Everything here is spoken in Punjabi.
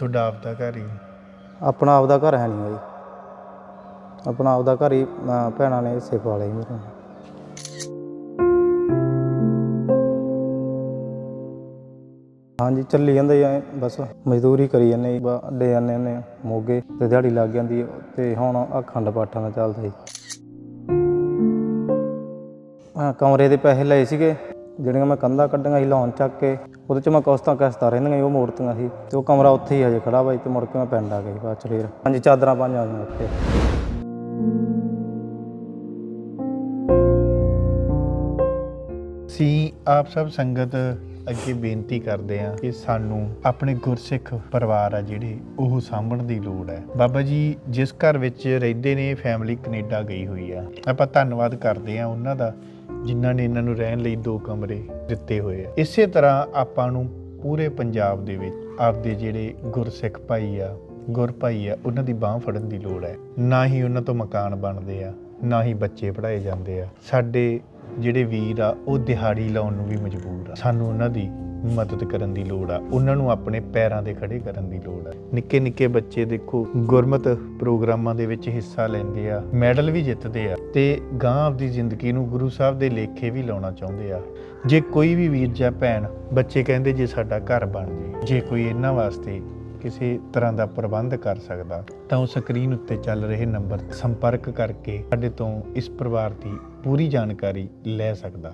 ਤੁਹਾਡਾ ਆਪਦਾ ਘਰ ਹੀ? ਆਪਣਾ ਆਪਦਾ ਘਰ ਹੈ ਨਹੀਂ ਜੀ ਆਪਣਾ ਆਪਦਾ ਘਰ ਹੀ ਅਹ, ਭੈਣਾਂ ਨੇ ਹਿੱਸੇ ਪਾ ਲਏ ਮੇਰੇ। ਹਾਂਜੀ ਚੱਲੀ ਜਾਂਦਾ ਜੀ ਐਂ ਬਸ ਮਜ਼ਦੂਰੀ ਕਰੀ ਜਾਂਦੇ ਜੀ ਬ- ਅੱਡੇ ਜਾਂਦੇ ਨੇ ਮੋਗੇ ਤੇ ਦਿਹਾੜੀ ਲੱਗ ਜਾਂਦੀ ਹੈ ਤੇ ਹੁਣ ਆ ਪਾਠਾਂ ਦਾ ਚੱਲਦਾ ਜੀ। ਆ ਕਮਰੇ ਦੇ ਪੈਸੇ ਲਏ ਸੀਗੇ। ਜਿਹੜੀਆਂ ਮੈਂ ਕੰਧਾਂ ਕੱਢੀਆਂ ਸੀ ਲੋਨ ਚੱਕ ਕੇ ਉਹਦੇ ਚ ਮੈਂ ਕਸਤਾਂ ਕਸਤਾਂ ਰਹਿੰਦੀਆਂ ਸੀ, ਉਹ ਮੋੜਤੀਆਂ ਸੀ ਤੇ ਉਹ ਕਮਰਾ ਉੱਥੇ ਹੀ ਹਜੇ ਖੜਾ ਬਾਈ ਤੇ ਮੁੜ ਕੇ ਮੈਂ ਪਿੰਡ ਆ ਗਿਆ ਜੀ ਬਾਅਦ ਚ ਫੇਰ। ਹਾਂਜੀ ਚਾਦਰਾਂ ਪਾਈਆਂ ਹੋਈਆਂ ਉੱਥੇ। ਸੀ ਆਪ ਸਭ ਸੰਗਤ ਅੱਗੇ ਬੇਨਤੀ ਕਰਦੇ ਆ ਕਿ ਸਾਨੂੰ ਆਪਣੇ ਗੁਰਸਿੱਖ ਪਰਿਵਾਰ ਆ ਜਿਹੜੇ ਉਹ ਸਾਂਭਣ ਦੀ ਲੋੜ ਹੈ। ਬਾਬਾ ਜੀ ਜਿਸ ਘਰ ਵਿੱਚ ਰਹਿੰਦੇ ਨੇ ਫੈਮਿਲੀ ਕੈਨੇਡਾ ਗਈ ਹੋਈ ਆ। ਆਪਾਂ ਧੰਨਵਾਦ ਕਰਦੇ ਆ ਉਹਨਾਂ ਦਾ ਜਿਨ੍ਹਾਂ ਨੇ ਇਹਨਾਂ ਨੂੰ ਰਹਿਣ ਲਈ ਦੋ ਕਮਰੇ ਦਿੱਤੇ ਹੋਏ ਆ। ਇਸੇ ਤਰ੍ਹਾਂ ਆਪਾਂ ਨੂੰ ਪੂਰੇ ਪੰਜਾਬ ਦੇ ਵਿੱਚ ਆਪਦੇ ਜਿਹੜੇ ਗੁਰਸਿੱਖ ਭਾਈ ਆ, ਗੁਰ ਭਾਈ ਆ, ਉਹਨਾਂ ਦੀ ਬਾਹ ਫੜਨ ਦੀ ਲੋੜ ਹੈ। ਨਾ ਹੀ ਉਹਨਾਂ ਤੋਂ ਮਕਾਨ ਬਣਦੇ ਆ, ਨਾ ਹੀ ਬੱਚੇ ਪੜ੍ਹਾਏ ਜਾਂਦੇ ਆ। ਸਾਡੇ ਜਿਹੜੇ ਵੀਰ ਆ, ਉਹ ਦਿਹਾੜੀ ਲਾਉਣ ਨੂੰ ਵੀ ਮਜਬੂਰ ਆ। ਸਾਨੂੰ ਉਹਨਾਂ ਦੀ ਮਦਦ ਕਰਨ ਦੀ ਲੋੜ ਆ। ਉਹਨਾਂ ਨੂੰ ਆਪਣੇ ਪੈਰਾਂ ਤੇ ਖੜੇ ਕਰਨ ਦੀ ਲੋੜ ਆ। ਨਿੱਕੇ ਨਿੱਕੇ ਬੱਚੇ ਦੇਖੋ, ਗੁਰਮਤ ਪ੍ਰੋਗਰਾਮਾਂ ਦੇ ਵਿੱਚ ਹਿੱਸਾ ਲੈਂਦੇ ਆ, ਮੈਡਲ ਵੀ ਜਿੱਤਦੇ ਆ ਤੇ ਗਾਂ ਆਪਦੀ ਜ਼ਿੰਦਗੀ ਨੂੰ ਗੁਰੂ ਸਾਹਿਬ ਦੇ ਲੇਖੇ ਵੀ ਲਾਉਣਾ ਚਾਹੁੰਦੇ ਆ। ਜੇ ਕੋਈ ਵੀ ਵੀਰ ਜਾਂ ਭੈਣ ਬੱਚੇ ਕਹਿੰਦੇ ਜੇ ਸਾਡਾ ਘਰ ਬਣ ਜੇ ਜੇ ਕੋਈ ਇਹਨਾਂ ਵਾਸਤੇ ਕਿਸੇ ਤਰ੍ਹਾਂ ਦਾ ਪ੍ਰਬੰਧ ਕਰ ਸਕਦਾ, ਤਾਂ ਉਹ ਸਕਰੀਨ ਉੱਤੇ ਚੱਲ ਰਹੇ ਨੰਬਰ ਸੰਪਰਕ ਕਰਕੇ ਸਾਡੇ ਤੋਂ ਇਸ ਪਰਿਵਾਰ ਦੀ ਪੂਰੀ ਜਾਣਕਾਰੀ ਲੈ ਸਕਦਾ।